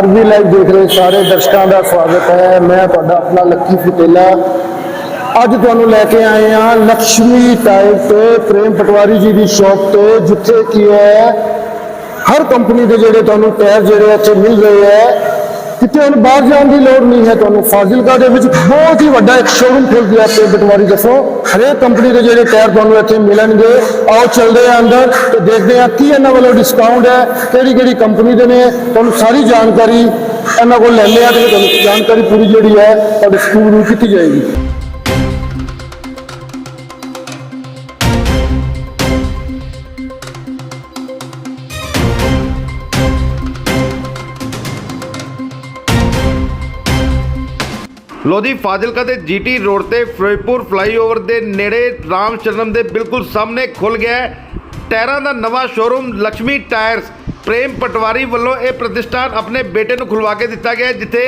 RB live ਦੇਖ ਰਹੇ ਸਾਰੇ ਦਰਸ਼ਕਾਂ ਦਾ ਸਵਾਗਤ ਹੈ। ਮੈਂ ਤੁਹਾਡਾ ਆਪਣਾ ਲੱਕੀ ਫੁਟੇਲਾ ਅੱਜ ਤੁਹਾਨੂੰ ਲੈ ਕੇ ਆਏ ਹਾਂ ਲక్ష్ਮੀ ਟਾਇਰ ਤੇ ਪ੍ਰੇਮ ਪਟਵਾਰੀ ਜੀ ਦੀ ਸ਼ਾਪ ਤੇ, ਜਿੱਥੇ ਕੀ ਹੈ, ਹਰ ਕੰਪਨੀ ਦੇ ਜਿਹੜੇ ਤੁਹਾਨੂੰ ਟਾਇਰ ਜਿਹੜੇ ਇੱਥੇ ਮਿਲ ਰਹੇ ਹੈ ਕਿਤੇ ਹੁਣ ਬਾਹਰ ਜਾਣ ਦੀ ਲੋੜ ਨਹੀਂ ਹੈ ਤੁਹਾਨੂੰ। ਫਾਜ਼ਿਲਕਾ ਦੇ ਵਿੱਚ ਬਹੁਤ ਹੀ ਵੱਡਾ ਇੱਕ ਸ਼ੋਰੂਮ ਖੁੱਲ ਗਿਆ ਤੇ ਬਟਵਾਰੀ ਦੱਸੋ। ਹਰੇਕ ਕੰਪਨੀ ਦੇ ਜਿਹੜੇ ਟਾਇਰ ਤੁਹਾਨੂੰ ਇੱਥੇ ਮਿਲਣਗੇ ਆਓ ਚੱਲਦੇ ਆ ਅੰਦਰ ਤੇ ਦੇਖਦੇ ਆ ਕੀ ਇਹਨਾਂ ਵੱਲੋਂ ਡਿਸਕਾਊਂਟ ਹੈ, ਕਿਹੜੀ ਕਿਹੜੀ ਕੰਪਨੀ ਦੇ ਨੇ, ਤੁਹਾਨੂੰ ਸਾਰੀ ਜਾਣਕਾਰੀ ਇਹਨਾਂ ਕੋਲ ਲੈਣੇ ਆ ਤੇ ਤੁਹਾਨੂੰ ਜਾਣਕਾਰੀ ਪੂਰੀ ਜਿਹੜੀ ਹੈ ਤੁਹਾਡੇ ਸਕੂਲ ਨੂੰ ਕੀਤੀ ਜਾਏਗੀ। ਲੋਧੀ ਫਾਜ਼ਿਲਕਾ ਦੇ ਜੀਟੀ ਰੋਡ ਤੇ ਫਿਰੋਜ਼ਪੁਰ ਫਲਾਈਓਵਰ ਦੇ ਨੇੜੇ ਰਾਮ ਸ਼ਰਨਮ ਦੇ ਬਿਲਕੁਲ ਸਾਹਮਣੇ ਖੁੱਲ ਗਿਆ ਟਾਇਰਾਂ ਦਾ ਨਵਾਂ ਸ਼ੋਰੂਮ ਲక్ష్ਮੀ ਟਾਇਰਸ। ਪ੍ਰੇਮ ਪਟਵਾਰੀ ਵੱਲੋਂ ਇਹ ਪ੍ਰਤਿਸ਼ਠਾਨ ਆਪਣੇ ਬੇਟੇ ਨੂੰ ਖੁਲਵਾ ਕੇ ਦਿੱਤਾ ਗਿਆ ਜਿੱਥੇ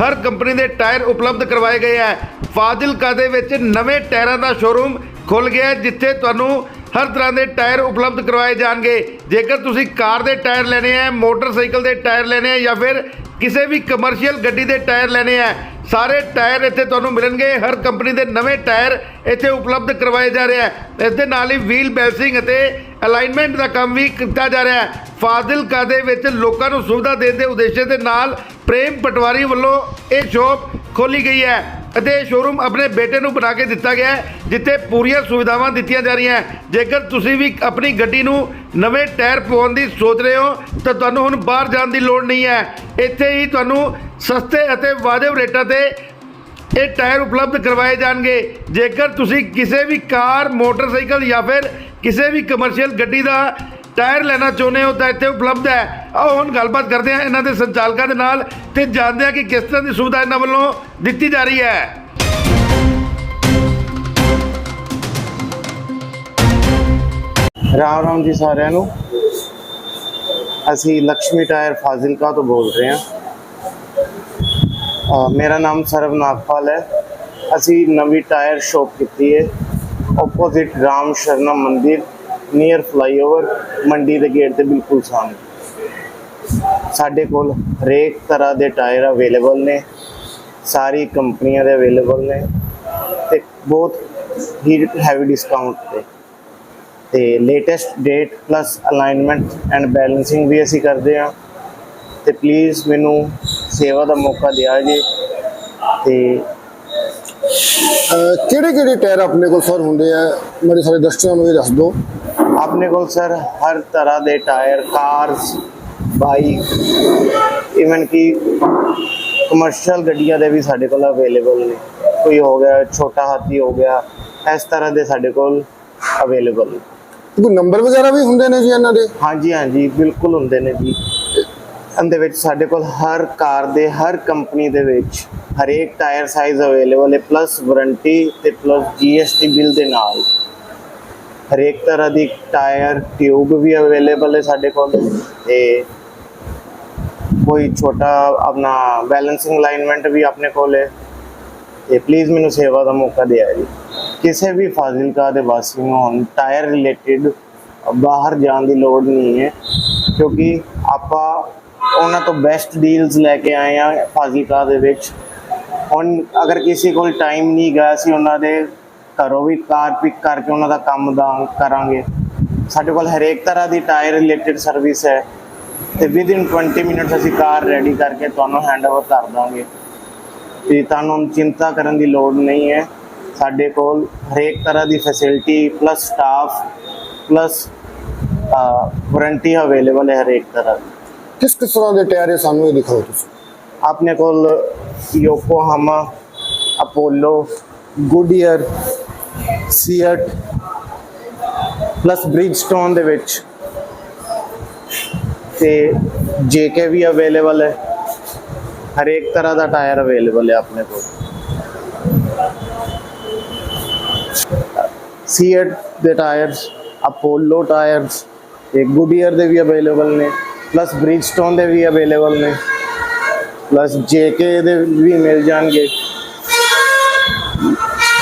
ਹਰ ਕੰਪਨੀ ਦੇ ਟਾਇਰ ਉਪਲਬਧ ਕਰਵਾਏ ਗਏ ਹੈ। ਫਾਜ਼ਿਲਕਾ ਦੇ ਵਿੱਚ ਨਵੇਂ ਟਾਇਰਾਂ ਦਾ ਸ਼ੋਰੂਮ ਖੁੱਲ ਗਿਆ ਜਿੱਥੇ ਤੁਹਾਨੂੰ ਹਰ ਤਰ੍ਹਾਂ ਦੇ ਟਾਇਰ ਉਪਲਬਧ ਕਰਵਾਏ ਜਾਣਗੇ। ਜੇਕਰ ਤੁਸੀਂ ਕਾਰ ਦੇ ਟਾਇਰ ਲੈਣੇ ਆ ਮੋਟਰਸਾਈਕਲ ਦੇ ਟਾਇਰ ਲੈਣੇ ਆ ਜਾਂ ਫਿਰ ਕਿਸੇ ਵੀ ਕਮਰਸ਼ੀਅਲ ਗੱਡੀ ਦੇ ਟਾਇਰ ਲੈਣੇ ਆ ਸਾਰੇ ਟਾਇਰ ਇੱਥੇ ਤੁਹਾਨੂੰ ਮਿਲਣਗੇ। ਹਰ ਕੰਪਨੀ ਦੇ ਨਵੇਂ ਟਾਇਰ ਇੱਥੇ ਉਪਲਬਧ ਕਰਵਾਏ ਜਾ ਰਿਹਾ ਆ। ਇਸ ਦੇ ਨਾਲ ਹੀ ਵੀਲ ਬੈਲਸਿੰਗ ਅਤੇ ਅਲਾਈਨਮੈਂਟ ਦਾ ਕੰਮ ਵੀ ਕੀਤਾ ਜਾ ਰਿਹਾ ਹੈ। ਫਾਜ਼ਿਲਕਾ ਦੇ ਵਿੱਚ ਲੋਕਾਂ ਨੂੰ ਸੁਵਿਧਾ ਦੇਣ ਦੇ ਉਦੇਸ਼ ਦੇ ਨਾਲ ਪ੍ਰੇਮ ਪਟਵਾਰੀ ਵੱਲੋਂ ਇਹ ਸ਼ੋਪ ਖੋਲੀ ਗਈ ਹੈ ਅਤੇ ਇਹ ਸ਼ੋਰੂਮ ਆਪਣੇ ਬੇਟੇ ਨੂੰ ਬਣਾ ਕੇ ਦਿੱਤਾ ਗਿਆ ਹੈ, ਜਿੱਥੇ ਪੂਰੀਆਂ ਸੁਵਿਧਾਵਾਂ ਦਿੱਤੀਆਂ ਜਾ ਰਹੀਆਂ ਜੇਕਰ ਤੁਸੀਂ ਵੀ ਆਪਣੀ ਗੱਡੀ ਨੂੰ ਨਵੇਂ ਟਾਇਰ ਪਵਾਉਣ ਦੀ ਸੋਚ ਰਹੇ ਹੋ, ਤਾਂ ਤੁਹਾਨੂੰ ਹੁਣ ਬਾਹਰ ਜਾਣ ਦੀ ਲੋੜ ਨਹੀਂ ਹੈ। ਇੱਥੇ ਹੀ ਤੁਹਾਨੂੰ ਸਸਤੇ ਅਤੇ ਵਾਜਬ ਰੇਟਾਂ ਤੇ ਇਹ ਟਾਇਰ ਉਪਲਬਧ ਕਰਵਾਏ ਜਾਣਗੇ। ਜੇਕਰ ਤੁਸੀਂ ਕਿਸੇ ਵੀ ਕਾਰ, ਮੋਟਰਸਾਈਕਲ ਜਾਂ ਫਿਰ ਕਿਸੇ ਵੀ ਕਮਰਸ਼ੀਅਲ ਗੱਡੀ ਦਾ ਟਾਇਰ ਲੈਣਾ ਚਾਹੁੰਦੇ ਹੋ, ਤਾਂ ਇੱਥੇ ਉਪਲਬਧ ਹੈ। ਆਓ ਹੁਣ ਗੱਲਬਾਤ ਕਰਦੇ ਹਾਂ ਇਹਨਾਂ ਦੇ ਸੰਚਾਲਕਾਂ ਦੇ ਨਾਲ ਤੇ ਜਾਣਦੇ ਹਾਂ ਕਿ ਕਿਸ ਤਰ੍ਹਾਂ ਦੀ ਸੁਵਿਧਾ ਇਹਨਾਂ ਵੱਲੋਂ ਦਿੱਤੀ ਜਾ ਰਹੀ ਹੈ। ਰਾਮ ਰਾਮ ਜੀ ਸਾਰਿਆਂ ਨੂੰ। ਅਸੀਂ ਲక్ష్ਮੀ ਟਾਇਰ ਫਾਜ਼ਿਲਕਾ ਤੋਂ ਬੋਲ ਰਹੇ ਹਾਂ। ਮੇਰਾ ਨਾਮ ਸਰਵ ਨਾਗਪਾਲ ਹੈ। ਅਸੀਂ ਨਵੀਂ ਟਾਇਰ ਸ਼ੋਪ ਕੀਤੀ ਹੈ। ਆਪੋਜ਼ਿਟ ਰਾਮ ਸ਼ਰਨਾ ਮੰਦਿਰ ਨੀਅਰ ਫਲਾਈਓਵਰ ਮੰਡੀ ਦੇ ਗੇਟ ਦੇ ਬਿਲਕੁਲ ਸਾਹਮਣੇ। ਸਾਡੇ ਕੋਲ ਹਰੇਕ ਤਰ੍ਹਾਂ ਦੇ ਟਾਇਰ ਅਵੇਲੇਬਲ ਨੇ। ਸਾਰੀ ਕੰਪਨੀਆਂ ਦੇ ਅਵੇਲੇਬਲ ਨੇ ਤੇ ਬਹੁਤ ਹੀ ਹੈਵੀ ਡਿਸਕਾਊਂਟ ਤੇ। ਤੇ latest date plus alignment and balancing ਵੀ ਅਸੀਂ ਕਰਦੇ ਹਾਂ। ਤੇ ਪਲੀਜ਼ ਮੈਨੂੰ ਸੇਵਾ ਦਾ ਮੌਕਾ ਦਿਆ ਜੇ। ਤੇ ਕਿਹੜੇ ਕਿਹੜੇ ਟਾਇਰ ਆਪਣੇ ਕੋਲ ਸਰ ਹੁੰਦੇ ਆ? ਮੇਰੇ ਸਾਰੇ ਦਰਸ਼ਕਾਂ ਨੂੰ ਇਹ ਦੱਸ ਦਿਓ। ਆਪਣੇ ਕੋਲ ਸਰ ਹਰ ਤਰ੍ਹਾਂ ਦੇ ਟਾਇਰ ਕਾਰਸ ਬਾਈਕ ਇਵਨ ਕਿ ਕਮਰਸ਼ੀਅਲ ਗੱਡੀਆਂ ਦੇ ਵੀ ਸਾਡੇ ਕੋਲ ਅਵੇਲੇਬਲ ਨੇ। ਕੋਈ ਹੋ ਗਿਆ ਛੋਟਾ ਹਾਥੀ ਹੋ ਗਿਆ ਇਸ ਤਰ੍ਹਾਂ ਦੇ ਸਾਡੇ ਕੋਲ ਅਵੇਲੇਬਲ ਨੇ। ਕੋਈ ਨੰਬਰ ਵਗੈਰਾ ਵੀ ਹੁੰਦੇ ਨੇ ਜੀ ਇਹਨਾਂ ਦੇ? ਹਾਂਜੀ ਹਾਂਜੀ ਬਿਲਕੁਲ ਹੁੰਦੇ ਨੇ ਜੀ। ਦੇ ਵਿੱਚ ਸਾਡੇ ਕੋਲ ਹਰ ਕਾਰ ਦੇ, ਹਰ ਕੰਪਨੀ ਦੇ ਵਿੱਚ ਹਰੇਕ ਟਾਇਰ ਸਾਈਜ਼ ਅਵੇਲੇਬਲ ਹੈ ਪਲੱਸ ਵਾਰੰਟੀ ਤੇ ਪਲੱਸ GST ਬਿੱਲ ਦੇ ਨਾਲ। ਹਰੇਕ ਤਰ੍ਹਾਂ ਦੀ ਟਾਇਰ ਟਿਊਬ ਵੀ ਅਵੇਲੇਬਲ ਹੈ ਸਾਡੇ ਕੋਲ ਤੇ ਕੋਈ ਛੋਟਾ ਆਪਣਾ ਬੈਲੈਂਸਿੰਗ ਅਲਾਈਨਮੈਂਟ ਵੀ ਆਪਣੇ ਕੋਲ ਹੈ। ਤੇ ਪਲੀਜ਼ ਮੈਨੂੰ ਸੇਵਾ ਦਾ ਮੌਕਾ ਦਿਆ ਜੀ। ਕਿਸੇ ਵੀ ਫਾਜ਼ਿਲਕਾ ਦੇ ਵਾਸੀ ਨੂੰ ਹੁਣ ਟਾਇਰ ਰਿਲੇਟਡ ਬਾਹਰ ਜਾਣ ਦੀ ਲੋੜ ਨਹੀਂ ਹੈ, ਕਿਉਂਕਿ ਆਪਾਂ ਉਹਨਾਂ ਤੋਂ ਬੈਸਟ ਡੀਲਸ ਲੈ ਕੇ ਆਏ ਆ ਫਾਜ਼ਿਲਕਾ ਦੇ ਵਿੱਚ। ਹੁਣ ਅਗਰ ਕਿਸੇ ਕੋਲ ਟਾਈਮ ਨਹੀਂ ਗਿਆ ਸੀ ਉਹਨਾਂ ਦੇ ਘਰੋਂ ਵੀ ਕਾਰ ਪਿਕ ਕਰਕੇ ਉਹਨਾਂ ਦਾ ਕੰਮ ਦਾ ਕਰਾਂਗੇ। ਸਾਡੇ ਕੋਲ ਹਰੇਕ ਤਰ੍ਹਾਂ ਦੀ ਟਾਇਰ ਰਿਲੇਟਡ ਸਰਵਿਸ ਹੈ ਤੇ ਵਿਦਿਨ 20 ਮਿੰਟਸ ਅਸੀਂ ਕਾਰ ਰੈਡੀ ਕਰਕੇ ਤੁਹਾਨੂੰ ਹੈਂਡਓਵਰ ਕਰ ਦਾਂਗੇ। ਤੇ ਤੁਹਾਨੂੰ ਚਿੰਤਾ ਕਰਨ ਦੀ ਲੋੜ ਨਹੀਂ ਹੈ। ਸਾਡੇ ਕੋਲ ਹਰੇਕ ਤਰ੍ਹਾਂ ਦੀ facility plus staff plus warranty available ਹੈ ਹਰੇਕ ਤਰ੍ਹਾਂ ਦੀ। ਕਿਸ ਕਿਸ ਤਰ੍ਹਾਂ ਦੇ ਟਾਇਰ ਹੈ ਸਾਨੂੰ ਇਹ ਦਿਖਾਓ ਤੁਸੀਂ? ਆਪਣੇ ਕੋਲ Yokohama, Apollo, Goodyear, CEAT, plus Bridgestone ਦੇ ਵਿੱਚ। ਤੇ ਜੇਕੇ ਵੀ ਅਵੇਲੇਬਲ ਹੈ। ਹਰੇਕ ਤਰ੍ਹਾਂ ਦਾ ਟਾਇਰ ਅਵੇਲੇਬਲ ਹੈ ਆਪਣੇ ਕੋਲ। ਸੀਅਟ ਦੇ ਟਾਇਰਸ, ਅਪੋਲੋ ਟਾਇਰਸ ਤੇ ਗੁਡੀਅਰ ਦੇ ਵੀ ਅਵੇਲੇਬਲ ਨੇ। ਪਲੱਸ ਬ੍ਰਿਜਸਟੋਨ ਦੇ ਵੀ ਅਵੇਲੇਬਲ ਨੇ। ਪਲੱਸ ਜੇਕੇ ਦੇ ਵੀ ਮਿਲ ਜਾਣਗੇ।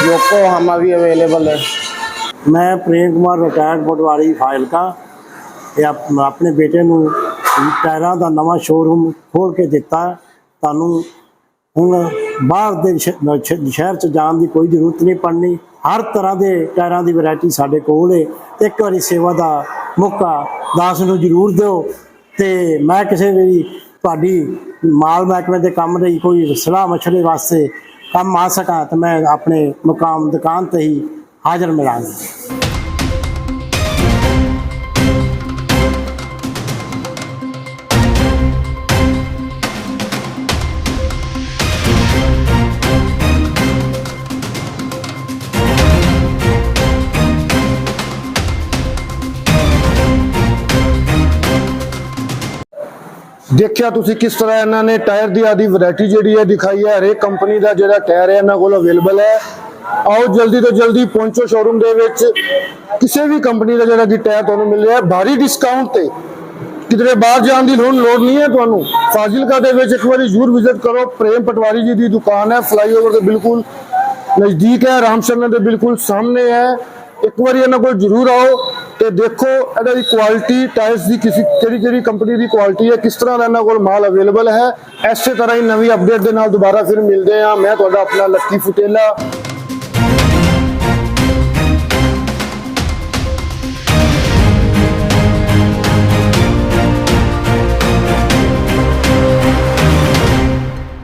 ਯੋਕੋਹਾਮਾ ਵੀ ਅਵੇਲੇਬਲ ਹੈ। ਮੈਂ ਪ੍ਰੇਮ ਕੁਮਾਰ ਰਿਟਾਇਰਡ ਪਟਵਾਰੀ ਫਾਜ਼ਿਲਕਾ ਇਹ ਆਪਣੇ ਬੇਟੇ ਨੂੰ ਟਾਇਰਾਂ ਦਾ ਨਵਾਂ ਸ਼ੋਰੂਮ ਖੋਲ ਕੇ ਦਿੱਤਾ। ਤੁਹਾਨੂੰ ਹੁਣ ਬਾਹਰ ਦੇ ਸ਼ਹਿਰ ਚ ਜਾਣ ਦੀ ਕੋਈ ਜ਼ਰੂਰਤ ਨਹੀਂ ਪੜਨੀ ਹਰ ਤਰ੍ਹਾਂ ਦੇ ਟਾਇਰਾਂ ਦੀ ਵੈਰਾਈਟੀ ਸਾਡੇ ਕੋਲ ਹੈ ਇੱਕ ਵਾਰੀ ਸੇਵਾ ਦਾ ਮੌਕਾ ਦਾਸ ਨੂੰ ਜ਼ਰੂਰ ਦਿਓ। ਤੇ ਮੈਂ ਕਿਸੇ ਵੀ ਤੁਹਾਡੀ ਮਾਲ ਮਹਿਕਮੇ ਦੇ ਕੰਮ ਲਈ ਕੋਈ ਸਲਾਹ ਮਸ਼ਵਰੇ ਵਾਸਤੇ ਕੰਮ ਆ ਸਕਾਂ ਤਾਂ ਮੈਂ ਆਪਣੇ ਮੁਕਾਮ ਦੁਕਾਨ ਤੇ ਹੀ ਹਾਜ਼ਰ ਮਿਲਾਂਗਾ। ਦੇਖਿਆ ਤੁਸੀਂ ਕਿਸ ਤਰ੍ਹਾਂ ਇਹਨਾਂ ਨੇ ਟਾਇਰ ਦੀ ਆਦੀ ਵੈਰਾਈਟੀ ਜਿਹੜੀ ਹੈ ਦਿਖਾਈ ਹੈ, ਹਰੇਕ ਕੰਪਨੀ ਦਾ ਜਿਹੜਾ ਟਾਇਰ ਹੈ ਇਹਨਾਂ ਕੋਲ ਅਵੇਲੇਬਲ ਹੈ। ਆਓ ਜਲਦੀ ਤੋਂ ਜਲਦੀ ਪਹੁੰਚੋ ਸ਼ੋਰੂਮ ਦੇ ਵਿੱਚ। ਕਿਸੇ ਵੀ ਕੰਪਨੀ ਦਾ ਜਿਹੜਾ ਕਿ ਟਾਇਰ ਤੁਹਾਨੂੰ ਮਿਲ ਰਿਹਾ ਹੈ, ਭਾਰੀ ਡਿਸਕਾਊਂਟ ਤੇ। ਕਿਤੇ ਬਾਹਰ ਜਾਣ ਦੀ ਲੋੜ ਲੋੜ ਨਹੀਂ ਹੈ ਤੁਹਾਨੂੰ। ਫਾਜ਼ਿਲਕਾ ਦੇ ਵਿੱਚ ਇੱਕ ਵਾਰੀ ਜ਼ਰੂਰ ਵਿਜ਼ਿਟ ਕਰੋ। ਪ੍ਰੇਮ ਪਟਵਾਰੀ ਜੀ ਦੀ ਦੁਕਾਨ ਹੈ ਫਲਾਈਓਵਰ ਦੇ ਬਿਲਕੁਲ ਨਜ਼ਦੀਕ ਹੈ ਰਾਮਚੰਦਰ ਦੇ ਬਿਲਕੁਲ ਸਾਹਮਣੇ ਹੈ। ਇੱਕ ਵਾਰੀ ਇਹਨਾਂ ਕੋਲ ਜ਼ਰੂਰ ਆਓ। ਤੇ ਦੇਖੋ, ਇਹਦਾ ਦੀ ਕੁਆਲਿਟੀ ਟਾਇਰਸ ਦੀ ਕਿਸੇ, ਕਿਹੜੀ ਕਿਹੜੀ ਕੰਪਨੀ ਦੀ ਕੁਆਲਿਟੀ ਹੈ, ਕਿਸ ਤਰ੍ਹਾਂ ਦਾ ਇਹਨਾਂ ਕੋਲ ਮਾਲ ਅਵੇਲੇਬਲ ਹੈ, ਇਸੇ ਤਰ੍ਹਾਂ ਹੀ ਨਵੀਂ ਅਪਡੇਟ ਦੇ ਨਾਲ ਦੁਬਾਰਾ ਫਿਰ ਮਿਲਦੇ ਹਾਂ। ਮੈਂ ਤੁਹਾਡਾ ਆਪਣਾ ਲੱਕੀ ਫੁਟੇਲਾ